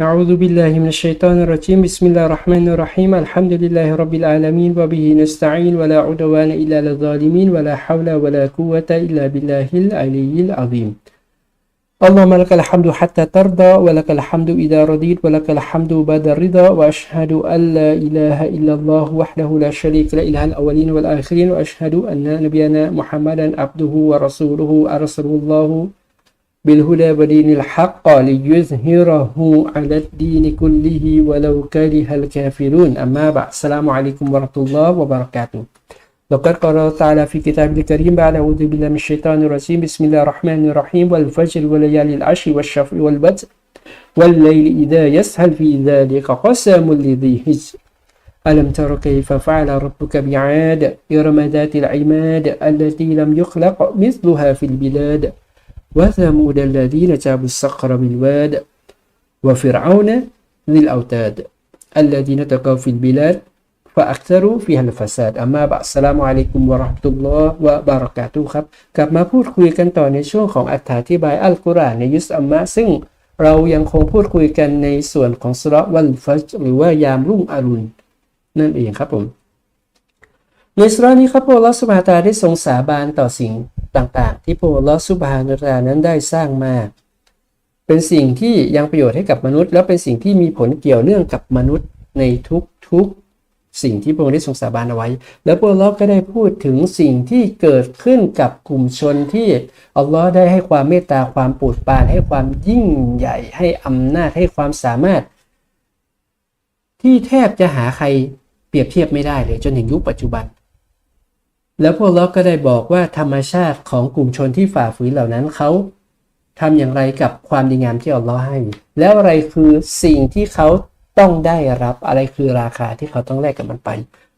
أعوذ بالله من الشيطان الرجيم. بسم الله الرحمن الرحيم. الحمد لله رب العالمين وبه نستعين ولا عدوان إلا للظالمين ولا حول ولا قوة إلا بالله العلي العظيم. اللهم لك الحمد حتى ترضى ولك الحمد إذا رضيت ولك الحمد بعد الرضا وأشهد أن لا إله إلا الله وحده لا شريك له إله الأولين والآخرين وأشهد أن نبينا محمدا عبده ورسوله أرسله الله بالهدى ودين الحق ليظهره على الدين كله ولو كره الكافرون. أما بعد السلام عليكم ورحمة الله وبركاته. لقد قال تعالى في كتابه الكريم بعد أعوذ بالله من الشيطان الرجيم بسم الله الرحمن الرحيم والفجر وليالي العشر والشفع والبدر والليل إذا يسهل في ذلك قسم لذي حجر. ألم تر كيف فعل ربك بعاد إرم ذات العماد التي لم يخلق مثلها في البلاد؟ وثمود الذين جابوا الصخر بالواد وفرعون ذي الأوتاد الذين تقوا في البلاد فأكثروا فيها الفساد أما بعد السلام عليكم ورحمة الله وبركاته ครับกลับมาพูดคุยกันต่อในช่วงของอธิบายอัลกุรอานในยุสอัมมะซึ่งเรายังคงพูดคุยกันในส่วนของสุรวัลฟัจหรือว่ายามรุ่งอรุณนั่นเองครับผม ในสุรานี้ครับพระลอสุบฮาตาได้ทรงสาบานต่อสิ่ง ต่างๆ ที่พระลอสุบฮานาตานั้นได้สร้างมา เป็นสิ่งที่ยังประโยชน์ให้กับมนุษย์ และเป็นสิ่งที่มีผลเกี่ยวเนื่องกับมนุษย์ในทุกๆสิ่งที่พระองค์ได้ทรงสาบานเอาไว้ แล้วพระลอก็ได้พูดถึงสิ่งที่เกิดขึ้นกับกลุ่มชนที่อัลลอฮ์ได้ให้ความเมตตาความโปรดปราน ให้ความยิ่งใหญ่ให้อำนาจให้ความสามารถ ที่แทบจะหาใครเปรียบเทียบไม่ได้เลยจนถึงยุคปัจจุบัน แล้วพวกเราก็ได้บอกว่าธรรมชาติของกลุ่มชนที่ฝ่าฝืนเหล่านั้นเขาทำอย่างไรกับความดีงามที่อัลลอฮ์ให้ แล้วอะไรคือสิ่งที่เขาต้องได้รับอะไรคือราคาที่เขาต้องแลกกับมันไป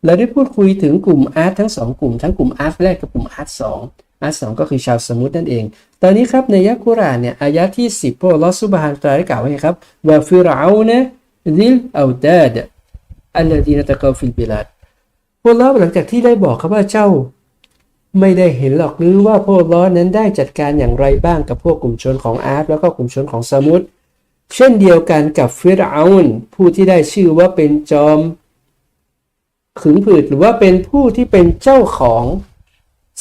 เราได้พูดคุยถึงกลุ่มอาร์ตทั้งสองกลุ่มทั้งกลุ่มอาร์ตแรกกับกลุ่มอาร์ตสองอาร์ตสองก็คือชาวสมุทรนั่นเอง ตอนนี้ครับในยักกุรานเนี่ยอายะที่ 10พวกลอสุบฮานตราได้กล่าวไว้ครับว่าฟิรเอานะซิลเอาดาดอัลลดีนตะกาฟิลบิลาดพวกเราหลังจากที่ได้บอกครับว่าเจ้า ไม่ได้เห็นหรอกหรือว่าพวกล้อนั้นได้จัดการอย่างไรบ้างกับพวกกลุ่มชนของอาร์ตแล้วก็กลุ่มชนของสมุทรเช่นเดียวกันกับฟิรเอานผู้ที่ได้ชื่อว่าเป็นจอมขึงผืดหรือว่าเป็นผู้ที่เป็นเจ้าของ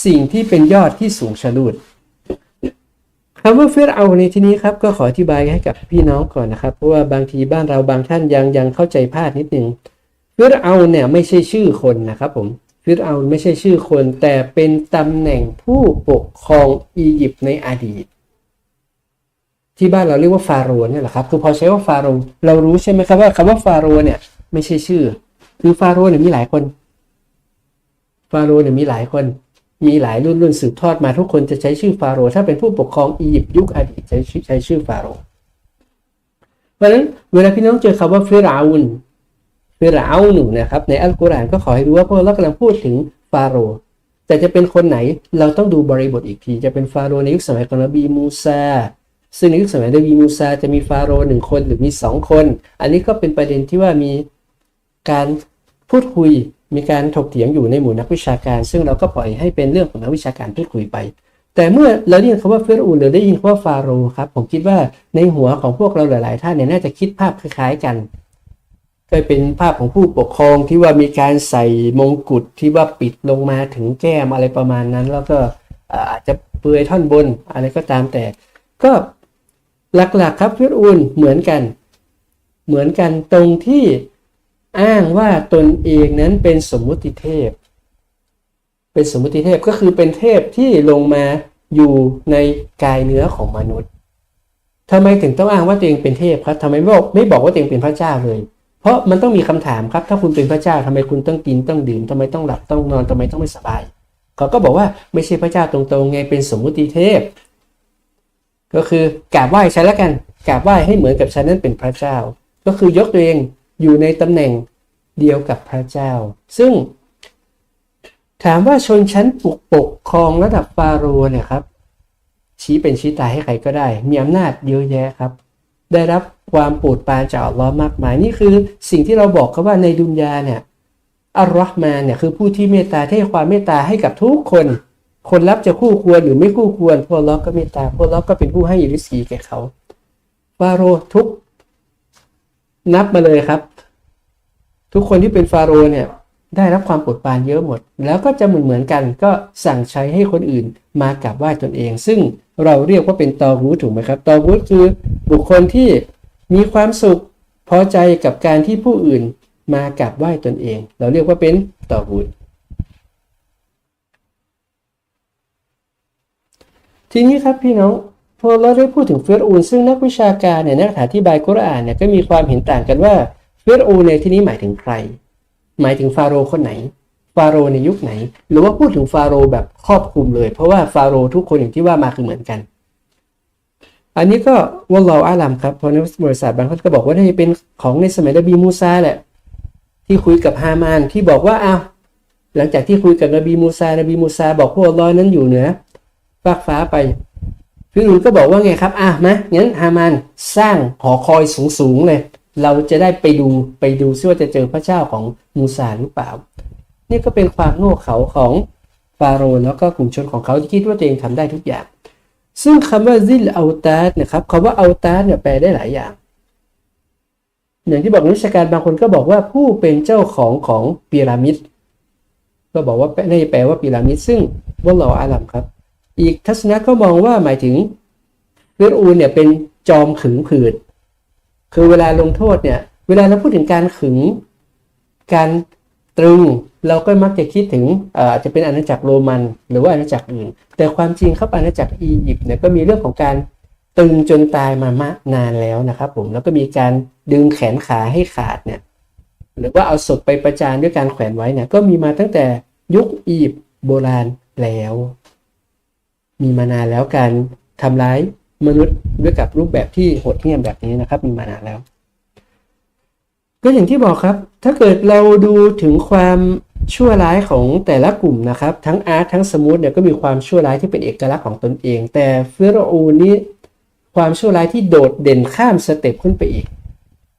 สิ่งที่เป็นยอดที่สูงชะลูดคำว่าเฟรเอาในที่นี้ครับก็ขออธิบายให้กับพี่น้องก่อนนะครับเพราะว่าบางทีบ้านเราบางท่านยังยังเข้าใจพลาดนิดนึงเฟรเอาเนี่ยไม่ใช่ชื่อคนนะครับผม ฟิรเอาไม่ใช่ชื่อคน แต่เป็นตำแหน่งผู้ปกครองอียิปต์ในอดีต ที่บ้านเราเรียกว่าฟาโรห์เนี่ยแหละครับคือพอใช้ว่าฟาโรห์เรารู้ใช่ไหมครับว่าคำว่าฟาโรห์เนี่ยไม่ใช่ชื่อ คือฟาโรห์เนี่ยมีหลายคนฟาโรห์เนี่ยมีหลายคน มีหลายรุ่นรุ่นสืบทอดมาทุกคนจะใช้ชื่อฟาโรห์ถ้าเป็นผู้ปกครองอียิปต์ยุคอดีตใช้ใช้ชื่อฟาโรห์เพราะฉะนั้นเวลาพี่น้องเจอคำว่าฟิรเอาน ฟิรเอาหนูนะครับในอัลกุรอานก็ขอให้รู้ว่าพวกเรากำลังพูดถึงฟาโรห์แต่จะเป็นคนไหนเราต้องดูบริบทอีกทีจะเป็นฟาโรห์ในยุคสมัยของนบีมูซาซึ่งในยุคสมัยนบีมูซาจะมีฟาโรห์หนึ่งคนหรือมีสองคน อันนี้ก็เป็นประเด็นที่ว่ามีการพูดคุยมีการถกเถียงอยู่ในหมู่นักวิชาการ ซึ่งเราก็ปล่อยให้เป็นเรื่องของนักวิชาการพูดคุยไป แต่เมื่อเราได้ยินคำว่าเฟรอูนหรือได้ยินคำว่าฟาโรห์ครับผมคิดว่าในหัวของพวกเราหลาย ๆ ท่านเนี่ยน่าจะคิดภาพคล้ายๆกัน ก็เป็นภาพของผู้ปกครองที่ว่ามีการใส่มงกุฎที่ว่าปิดลงมาถึงแก้มอะไรประมาณนั้น แล้วก็อาจจะเปลือยท่อนบนอะไรก็ตามแต่ ก็หลักๆครับฟิรอูนเหมือนกัน เหมือนกันตรงที่อ้างว่าตนเองนั้นเป็นสมมุติเทพ เป็นสมมุติเทพก็คือเป็นเทพที่ลงมาอยู่ในกายเนื้อของมนุษย์ทำไมถึงต้องอ้างว่าตัวเองเป็นเทพครับทำไมไม่บอกไม่บอกว่าตัวเองเป็นพระเจ้าเลย เพราะมันต้องมีคำถามครับ ถ้าคุณเป็นพระเจ้าทำไมคุณต้องกินต้องดื่มทำไมต้องหลับต้องนอนทำไมต้องไม่สบาย เขาก็บอกว่าไม่ใช่พระเจ้าตรงๆไงเป็นสมมุติเทพ ก็คือกราบไหว้ฉันแล้วกันกราบไหว้ให้เหมือนกับฉันนั้นเป็นพระเจ้า ก็คือยกตัวเองอยู่ในตำแหน่งเดียวกับพระเจ้า ซึ่ง ถามว่าชนชั้นปกปกครองระดับฟาโรห์เนี่ยครับชี้เป็นชี้ตายให้ใครก็ได้ มีอำนาจเยอะแยะครับ ได้รับความโปรดปรานจากอัลลอฮ์มากมาย นี่คือสิ่งที่เราบอกกันว่าในดุนยาเนี่ยอัลลอฮ์มาเนี่ยคือผู้ที่เมตตาให้ความเมตตาให้กับทุกคน คนรับจะคู่ควรหรือไม่คู่ควรพวกเราก็เมตตาพวกเราก็เป็นผู้ให้ริสีแก่เขาฟาโรห์ทุกนับมาเลยครับ ทุกคนที่เป็นฟาโรห์เนี่ย ได้รับความปวดปรานเยอะหมด แล้วก็จะเหมือนเหมือนกันก็สั่งใช้ให้คนอื่นมากราบไหว้ตนเอง ซึ่งเราเรียกว่าเป็นตอรูถูกไหมครับตอรูคือบุคคลที่มีความสุขพอใจกับการที่ผู้อื่นมากราบไหว้ตนเอง เราเรียกว่าเป็นตอรูทีนี้ครับพี่น้องพอเราได้พูดถึงเฟิรอูนซึ่งนักวิชาการเนี่ยนักอธิบายกุรอานเนี่ยก็มีความเห็นต่างกันว่าเฟิรอูนในที่นี้หมายถึงใคร หมายถึงฟาโรห์คนไหน ฟาโรห์ในยุคไหน หรือว่าพูดถึงฟาโรห์แบบครอบคลุมเลย เพราะว่าฟาโรห์ทุกคนอย่างที่ว่ามาคือเหมือนกัน อันนี้ก็วอลลออาลัมครับเพราะในบริษัทบางคนก็บอกว่าน่าจะเป็นของในสมัยนบีมูซาแหละ ที่คุยกับฮามานที่บอกว่าอ้าวหลังจากที่คุยกับนบีมูซานบีมูซาบอกพวกลอยนั้นอยู่เหนือฟากฟ้าไปฟิรูนก็บอกว่าไงครับ อะมางั้นฮามานสร้างหอคอยสูงๆเลย เราจะได้ไปดูไปดูซิว่าจะเจอพระเจ้าของมูซาหรือเปล่า นี่ก็เป็นความโง่เขลาของฟาโรห์แล้วก็กลุ่มชนของเขาที่คิดว่าตัวเองทำได้ทุกอย่าง ซึ่งคำว่าซิลเอาตาสนะครับคำว่าเอาตาสเนี่ยแปลได้หลายอย่าง อย่างที่บอกนักวิชาการบางคนก็บอกว่าผู้เป็นเจ้าของของพีระมิดก็บอกว่าน่แปลว่าพีระมิดซึ่งว่าเราอาลัมครับ อีกทัศนะก็มองว่าหมายถึงฟิรอูนเนี่ยเป็นจอมขึงผืด คือเวลาลงโทษเนี่ย เวลาเราพูดถึงการขึง การตรึง เราก็มักจะคิดถึงอาจจะเป็นอาณาจักรโรมัน หรือว่าอาณาจักรอื่น แต่ความจริงครับอาณาจักรอียิปต์เนี่ยก็มีเรื่องของการตึงจนตายมามานานแล้วนะครับผม แล้วก็มีการดึงแขนขาให้ขาดเนี่ย หรือว่าเอาศพไปประจานด้วยการแขวนไว้เนี่ย ก็มีมาตั้งแต่ยุคอียิปต์โบราณแล้ว มีมานานแล้วการทำร้าย มนุษย์ด้วยกับรูปแบบที่โหดเหี้ยมแบบนี้นะครับมีมานานแล้ว ก็อย่างที่บอกครับ ถ้าเกิดเราดูถึงความชั่วร้ายของแต่ละกลุ่มนะครับ ทั้งอาร์ตทั้งสมูทเนี่ยก็มีความชั่วร้ายที่เป็นเอกลักษณ์ของตนเอง แต่ฟิโรอูนี้ความชั่วร้ายที่โดดเด่นข้ามสเต็ปขึ้นไปอีก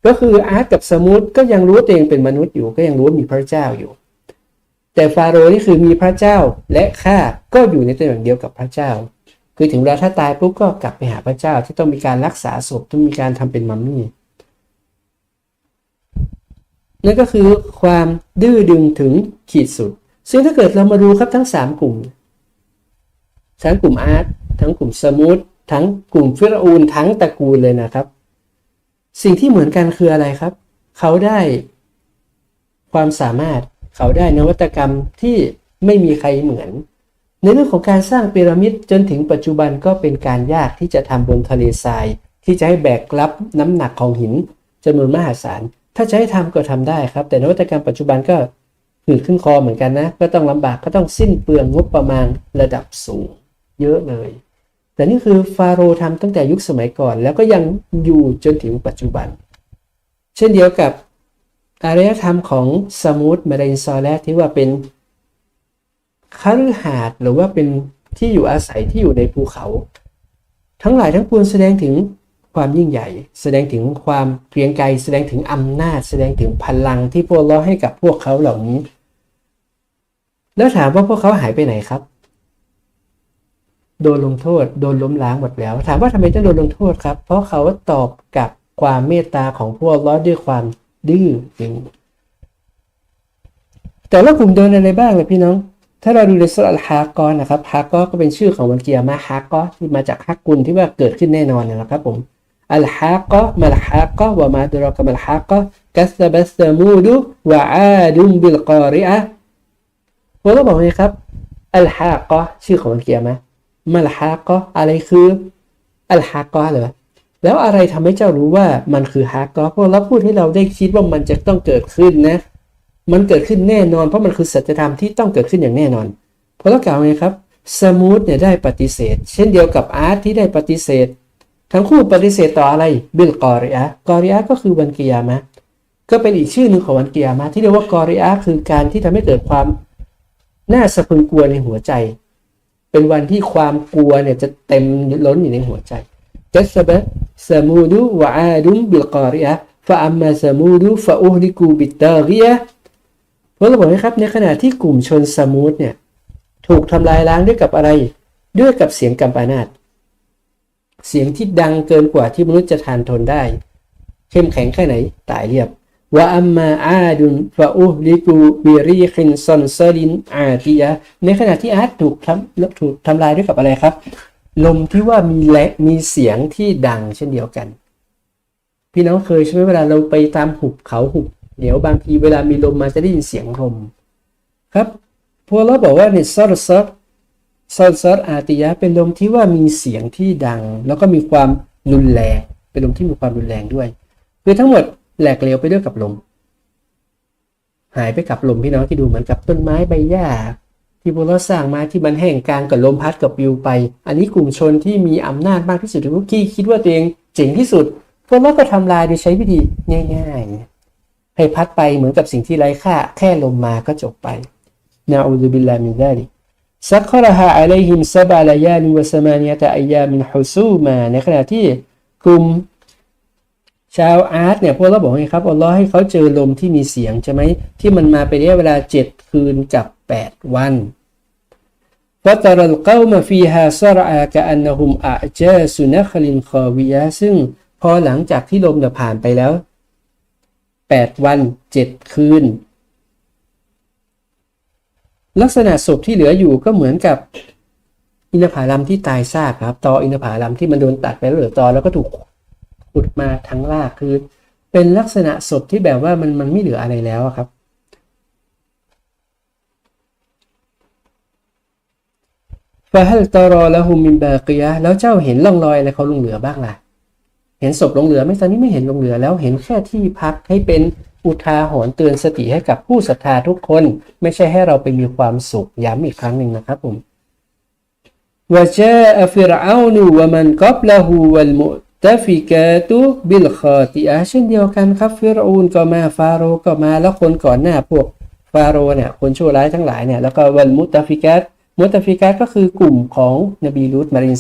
ก็คืออาร์ตกับสมูทก็ยังรู้ตัวเองเป็นมนุษย์อยู่ ก็ยังรู้ว่ามีพระเจ้าอยู่ แต่ฟาโรห์นี่คือมีพระเจ้าและข้าก็อยู่ในตำแหน่างเดียวกับพระเจ้า คือถึงเวลาถ้าตายปุ๊บก็กลับไปหาพระเจ้าที่ต้องมีการรักษาศพต้องมีการทำเป็นมัมมี่นั่นก็คือความดื้อดึงถึงขีดสุด ซึ่งถ้าเกิดเรามาดูครับทั้ง 3 กลุ่ม ทั้งกลุ่มอาร์ตทั้งกลุ่มสมูททั้งกลุ่มฟิรอูนทั้งตระกูลเลยนะครับ สิ่งที่เหมือนกันคืออะไรครับ เขาได้ความสามารถเขาได้นวัตกรรมที่ไม่มีใครเหมือน ในเรื่องของการสร้างพีระมิดจนถึงปัจจุบันก็เป็นการยากที่จะทำบนทะเลทราย ที่จะให้แบกรับน้ำหนักของหินจำนวนมหาศาล ถ้าจะให้ทำก็ทำได้ครับ แต่นวัตกรรมปัจจุบันก็หืดขึ้นคอเหมือนกันนะ ก็ต้องลำบากก็ต้องสิ้นเปลืองงบประมาณระดับสูง เยอะเลย แต่นี่คือฟาโรห์ทำตั้งแต่ยุคสมัยก่อน แล้วก็ยังอยู่จนถึงปัจจุบัน เช่นเดียวกับอารยธรรมของสมูทมาเรนซอแลที่ว่าเป็น คฤหาสน์หรือว่าเป็นที่อยู่อาศัยที่อยู่ในภูเขา ทั้งหลายทั้งปวงแสดงถึงความยิ่งใหญ่ แสดงถึงความเกรียงไกรแสดงถึงอำนาจ แสดงถึงพลังที่พวกเราให้กับพวกเขาเหล่านี้ แล้วถามว่าพวกเขาหายไปไหนครับ โดนลงโทษ โดนล้มล้างหมดแล้ว ถามว่าทำไมต้องโดนลงโทษครับ เพราะเขาตอบกับความเมตตาของพวกเราด้วยความดื้อดึงแต่ละกลุ่มโดนอะไรบ้างเลยพี่น้อง ถ้าเราดูในสุรฮากอนะครับฮากอก็เป็นชื่อของวันเกียร์มาฮากอที่มาจากฮักกุลที่ว่าเกิดขึ้นแน่นอนนะครับผมอัลฮากอมัลฮากอวะมาดรอกมัลฮากอกัสบัสมูดุวะอาดุมบิลกอริอะพวกเราบอกไงครับอัลฮากอชื่อของวันเกียร์มามัลฮากออะไรคืออัลฮากอเลยแล้วอะไรทำให้เจ้ารู้ว่ามันคือฮากอเพราะเราพูดให้เราได้คิดว่ามันจะต้องเกิดขึ้นนะ มันเกิดขึ้นแน่นอนเพราะมันคือสัจธรรมที่ต้องเกิดขึ้นอย่างแน่นอน เพราะเรากล่าวไงครับสมูทเนี่ยได้ปฏิเสธ เช่นเดียวกับอาร์ตที่ได้ปฏิเสธ ทั้งคู่ปฏิเสธต่ออะไรบิลกอริอากอริอาก็คือวันกิยามะก็เป็นอีกชื่อหนึ่งของวันกิยามะที่เรียกว่ากอริอาคือการที่ทำให้เกิดความน่าสะพรึงกลัวในหัวใจ เป็นวันที่ความกลัวเนี่ยจะเต็มล้นอยู่ในหัวใจกัสบะสมูดูวะอาดุมบิลกอริอาฟะอัมมาสมูดูฟะอูฮลิกูบิตเตอริยะ กนะครับในขณะที่กลุ่มชนสมูทเนี่ยถูกทำลายล้างด้วยกับอะไรด้วยกับเสียงกัมปนาตเสียงที่ดังเกินกว่าที่มนุษย์จะทานทนได้ เข้มแข็งแค่ไหนตายเรียบว่าอัมมาอาดุนฟาอุลิกูบิรีคินซอนเซลินอาติยะในขณะที่อาร์ตถูกทำถูกทำลายด้วยกับอะไรครับ ลมที่ว่ามีแลมีเสียงที่ดังเช่นเดียวกัน พี่น้องเคยใช่ไหมเวลาเราไปตามหุบเขาหุบ เดี๋ยวบางทีเวลามีลมมาจะได้ยินเสียงลมครับพวกเราบอกว่าเนี่ยซอรซับซอรซับอาติยะเป็นลมที่ว่ามีเสียงที่ดัง แล้วก็มีความรุนแรงเป็นลมที่มีความรุนแรงด้วย คือทั้งหมดแหลกเหลวไปด้วยกับลม หายไปกับลมพี่น้องที่ดูเหมือนกับต้นไม้ใบหญ้าที่พวกเราสร้างมาที่มันแห้งกลางกับลมพัดกับวิวไป อันนี้กลุ่มชนที่มีอำนาจมากที่สุดหรือว่ากี้คิดว่าตัวเองเจ๋งที่สุดพวกเราก็ทำลายโดยใช้วิธีง่าย ๆ ให้พัดไปเหมือนกับสิ่งที่ไร้ค่า แค่ลมมาก็จบไปนะอูดุบิลลามินดาลิซักครหาอะลัยฮิมซาบะลายาลิวะสมานียตะอายามินฮุซูมา ในขณะที่กลุ่มชาวอาร์ตเนี่ยพวกเราบอกไงครับอัลลอฮ์ให้เขาเจอลมที่มีเสียงใช่ไหมที่มันมาไปเนระยเวลา 7 คืนกับ 8 วันฟาตารัลเกามาฟีฮาซารอากะอันนะฮุมอาเจสุนัคลินคอวิยะซึ่งพอหลังจากที่ลมเนี่ยผ่านไปแล้ว 8 วัน 7 คืน ลักษณะศพที่เหลืออยู่ก็เหมือนกับอินทผลัมที่ตายซากครับ ตออินทผลัมที่มันโดนตัดไปแล้วเหลือตอแล้วก็ถูกขุดมาทั้งรากคือ เป็นลักษณะศพที่แบบว่ามันมันไม่เหลืออะไรแล้วครับ ฟาฮัลตอรอละหุมมินบากียะแล้วเจ้าเห็นร่องรอยอะไรเขาลงเหลือบ้างล่ะ เห็นศพลงเหลือไหม่ตอนนี้ไม่เห็นลงเหลือแล้วเห็นแค่ที่พักให้เป็นอุทาหรณ์เตือนสติให้กับผู้ศรัทธาทุกคน ไม่ใช่ให้เราไปมีความสุขย้ำอีกครั้งหนึ่งนะครับผมวะจาอฟิรอานูวะมันกับละหูวัลมุตฟิกาตุบิลคอติอาเช่นเดียวกันครับฟิรอูนก็มาฟาโรก็มาแล้วคนก่อนหน้าพวกฟาโรเนี่ยคนชั่วร้ายทั้งหลายเนี่ยแล้วก็วัลมุตฟิกาตมุตฟิกาตก็คือกลุ่มของนบีลูตมาริน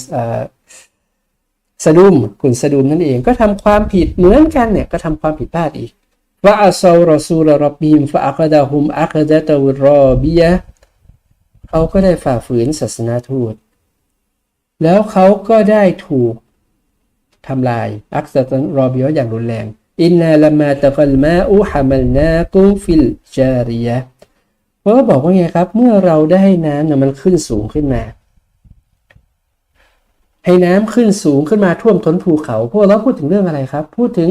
สะดุมกลุ่มสะดุมนั่นเองก็ทำความผิดเหมือนกันเนี่ยก็ทำความผิดพลาดอีกวะอัซารอซูลรับบีมฟะอัคดะฮุมอัคดะตะวรอบียะเขาก็ได้ฝ่าฝืนศาสนาทูต แล้วเขาก็ได้ถูกทำลายอักษรรอบียะอย่างรุนแรงอินนาลมาตะกัลมาอุฮามัลนากุฟิลจาริยะเพราะบอกว่าไงครับ เมื่อเราได้น้ำเนี่ยมันขึ้นสูงขึ้นมา ให้น้ำขึ้นสูงขึ้นมาท่วมท้นภูเขา พวกเราพูดถึงเรื่องอะไรครับ พูดถึง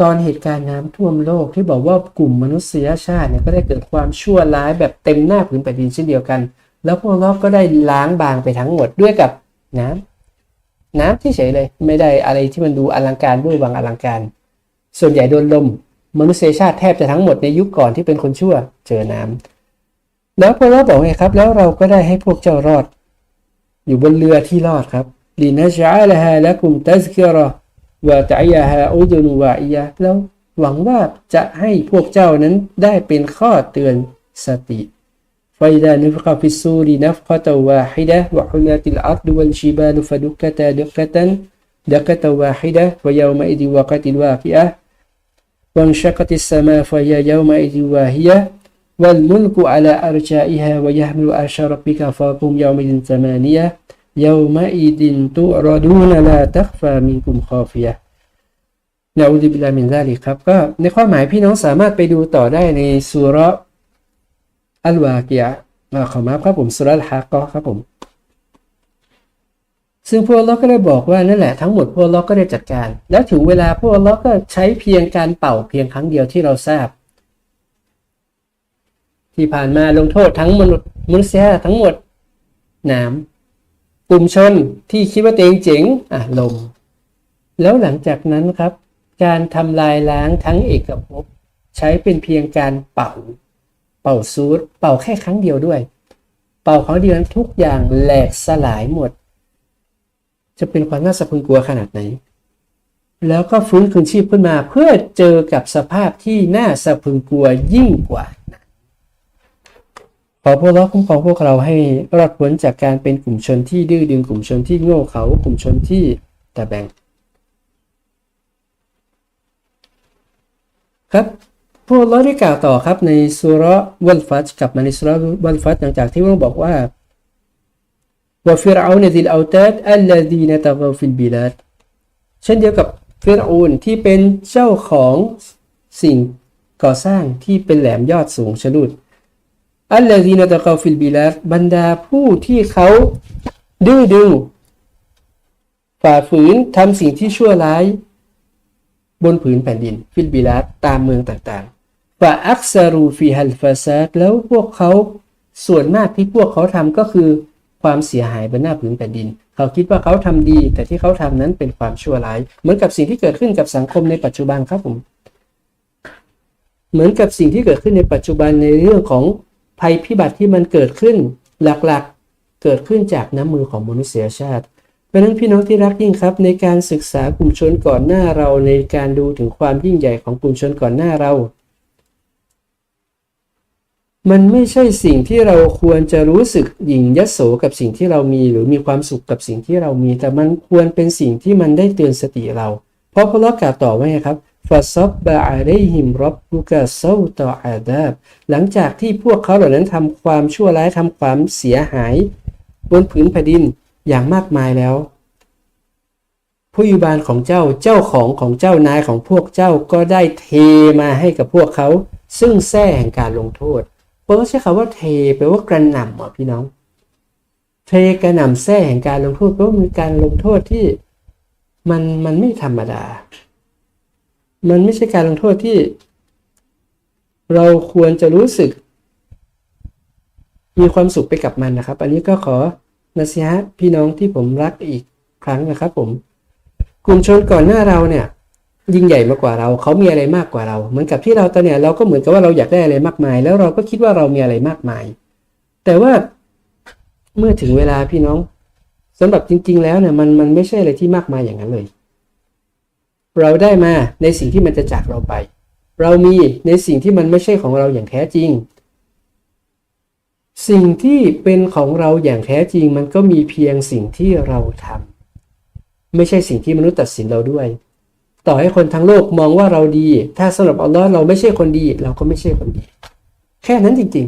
ตอนเหตุการณ์น้ำท่วมโลกที่บอกว่ากลุ่มมนุษยชาติเนี่ยก็ได้เกิดความชั่วร้ายแบบเต็มหน้าผืนแผ่นดินเช่นเดียวกัน แล้วพวกเราก็ได้ล้างบางไปทั้งหมดด้วยกับน้ำน้ำที่เฉยเลย ไม่ได้อะไรที่มันดูอลังการเบื้อวังอลังการ ส่วนใหญ่โดนลม มนุษยชาติแทบจะทั้งหมดในยุคก่อนที่เป็นคนชั่วเจอน้ำแล้วพวกเราบอกไงครับ แล้วเราก็ได้ให้พวกเจ้ารอด อยู่บนเรือที่รอดครับลินะจาละฮาและกุมตัสกิรอวาตายาฮาอุจนูวาอียะแล้วหวังว่าจะให้พวกเจ้านั้นได้เป็นข้อเตือนสติไฟดานุฟกฟิสูรีนัฟกตวาฮิดะวะฮุยาติลอัรดวัลชิบาลฟดุกตาดุกตันดักตวาฮิดะวยาวมาอิดิวะกติลวาฟิอะวังชักติสมาฟยายาวมาอิดิวาฮิยะ والملك على أرجائها ويحمل عرش ربك فوقهم يومئذ ثمانية يومئذ تعرضون لا تخفى منكم خافية นะอุบิลลามินซาลิครับก็ในความหมายพี่น้องสามารถไปดูต่อได้ในสุรอัลวากียะขอมาครับผมสุรอัลฮะกอครับผม ซึ่งพวกเราก็ได้บอกว่านั่นแหละทั้งหมดพวกเราก็ได้จัดการ แล้วถึงเวลาพวกเราก็ใช้เพียงการเป่าเพียงครั้งเดียวที่เราทราบ ที่ผ่านมาลงโทษทั้งมนุษย์มนุษยชาติทั้งหมดน้ำกลุ่มชนที่คิดว่าตัวเองเจ๋งอะลม แล้วหลังจากนั้นครับ การทำลายล้างทั้งเอกภพใช้เป็นเพียงการเป่า เป่าซูดเป่าแค่ครั้งเดียวด้วย เป่าครั้งเดียวทุกอย่างแหลกสลายหมด จะเป็นความน่าสะพรึงกลัวขนาดไหน แล้วก็ฟื้นคืนชีพขึ้นมาเพื่อเจอกับสภาพที่น่าสะพรึงกลัวยิ่งกว่า ขอพวกเราคุ้มครองพวกเราให้รอดพ้นจากการเป็นกลุ่มชนที่ดื้อดึงกลุ่มชนที่โง่เขากลุ่มชนที่ตะแบงครับพวกเราได้กล่าวต่อครับในสุรวัลฟัตกลับมาในสุรวัลฟัตหลังจากที่พระบอกว่าว่าฟิรเอาเนดิลเอาตัดอัลลดีนตะกฟิลบิลัดเช่นเดียวกับฟิรอูนที่เป็นเจ้าของสิ่งก่อสร้างที่เป็นแหลมยอดสูงชะลุด อัลลอฮีนตะกาฟิลบิลาดบรรดาผู้ที่เขาดื้อดึง ฝ่าฝืนทำสิ่งที่ชั่วร้าย บนผืนแผ่นดิน ฟิลบิลาดตามเมืองต่างๆฟาอักซารูฟิฮัลฟาซาดแล้วพวกเขาส่วนมากที่พวกเขาทำก็คือความเสียหายบนหน้าผืนแผ่นดิน เขาคิดว่าเขาทำดี แต่ที่เขาทำนั้นเป็นความชั่วร้าย เหมือนกับสิ่งที่เกิดขึ้นกับสังคมในปัจจุบันครับผม เหมือนกับสิ่งที่เกิดขึ้นในปัจจุบันในเรื่องของ ภัยพิบัติที่มันเกิดขึ้นหลักๆ เกิดขึ้นจากน้ำมือของมนุษยชาติ เพราะนั้นพี่น้องที่รักยิ่งครับ ในการศึกษากลุ่มชนก่อนหน้าเราในการดูถึงความยิ่งใหญ่ของกลุ่มชนก่อนหน้าเรา มันไม่ใช่สิ่งที่เราควรจะรู้สึกหยิ่งยโสกับสิ่งที่เรามี หรือมีความสุขกับสิ่งที่เรามี แต่มันควรเป็นสิ่งที่มันได้เตือนสติเรา เพราะพระลอกาต่อไว้ครับ ฟาซับบะอะลัยฮิมรับบุกะเซาตออาดาบ หลังจากที่พวกเขาเหล่านั้นทำความชั่วร้ายทำความเสียหาย บนผืนแผ่นดินอย่างมากมายแล้ว ผู้อยุบาลของเจ้าเจ้าของของเจ้านายของพวกเจ้าก็ได้เทมาให้กับพวกเขา ซึ่งแท้แห่งการลงโทษเพราะใช้คำว่าเทแปลว่ากระหน่ำอะพี่น้อง เทกระหน่ำแท้แห่งการลงโทษเพราะมีการลงโทษที่มันมันไม่ธรรมดา มันไม่ใช่การลงโทษที่ เราควรจะรู้สึก มีความสุขไปกับมันนะครับ อันนี้ก็ขอนะสิฮะพี่น้องที่ผมรักอีกครั้งนะครับ ผม กลุ่มชนก่อนหน้าเราเนี่ย ยิ่งใหญ่มากกว่าเราเขามีอะไรมากกว่าเรา เหมือนกับที่เราตอนเนี่ยเราก็เหมือนกับว่าเราอยากได้อะไรมากมาย แล้วเราก็คิดว่าเรามีอะไรมากมาย แต่ว่าเมื่อถึงเวลาพี่น้องสำหรับจริง ๆ แล้วเนี่ยมันมันไม่ใช่อะไรที่มากมายอย่างนั้นเลย เราได้มาในสิ่งที่มันจะจากเราไป เรามีในสิ่งที่มันไม่ใช่ของเราอย่างแท้จริง สิ่งที่เป็นของเราอย่างแท้จริง มันก็มีเพียงสิ่งที่เราทำไม่ใช่สิ่งที่มนุษย์ตัดสินเราด้วย ต่อให้คนทั้งโลกมองว่าเราดี ถ้าสำหรับอัลลอฮ์เราไม่ใช่คนดี เราก็ไม่ใช่คนดี แค่นั้นจริง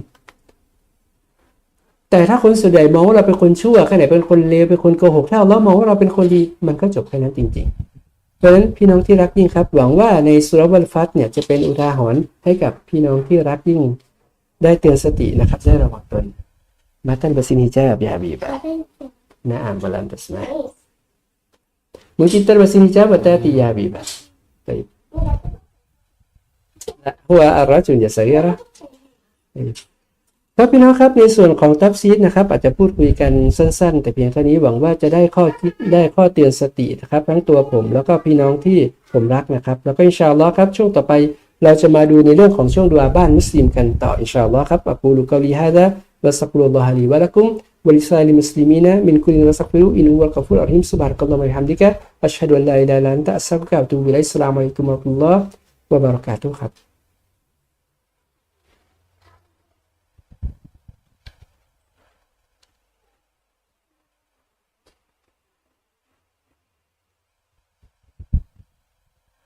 ๆแต่ถ้าคนส่วนใหญ่มองว่าเราเป็นคนชั่วแค่ไหนเป็นคนเลวเป็นคนโกหกถ้าอัลลอฮ์มองว่าเราเป็นคนดี มันก็จบแค่นั้นจริง ๆ เพราะฉะนั้นพี่น้องที่รักยิ่งครับ หวังว่าในสุรวันฟัตเนี่ยจะเป็นอุทาหรณ์ให้กับพี่น้องที่รักยิ่งได้เตือนสตินะครับ ได้ระวังตนมาตันบาซินิจ้าบยาบีบะนะอ่านบาลันตัสนะมุจิตรบาซินิจ้าบตาติยาบีบะไปหัวอาราจุนยาสัรียระ ครับพี่น้องครับในส่วนของทับซีดนะครับอาจจะพูดคุยกันสั้น ๆ แต่เพียงเท่านี้หวังว่าจะได้ข้อคิดได้ข้อเตือนสตินะครับทั้งตัวผมแล้วก็พี่น้องที่ผมรักนะครับ แล้วก็อินชาอัลลอฮ์ครับช่วงต่อไปเราจะมาดูในเรื่องของช่วงดูอาบ้านมุสลิมกันต่ออินชาอัลลอฮ์ครับอักูลุกาลีฮะดะวะสักรุลลอฮะลีวะลักุมวะลิซาลิมุสลิมีนะมินคุลินวะสักฟิลอินุวะกัฟุรอัลฮิมสุบฮานกัลลอฮ์มะลิฮัมดิกะอัชฮะดุอัลลอฮ์อิลาลันตะอัสซะกุกะอับดุลไลสลามอะลัยกุมะตุลลอฮ์วะบารักาตุครับ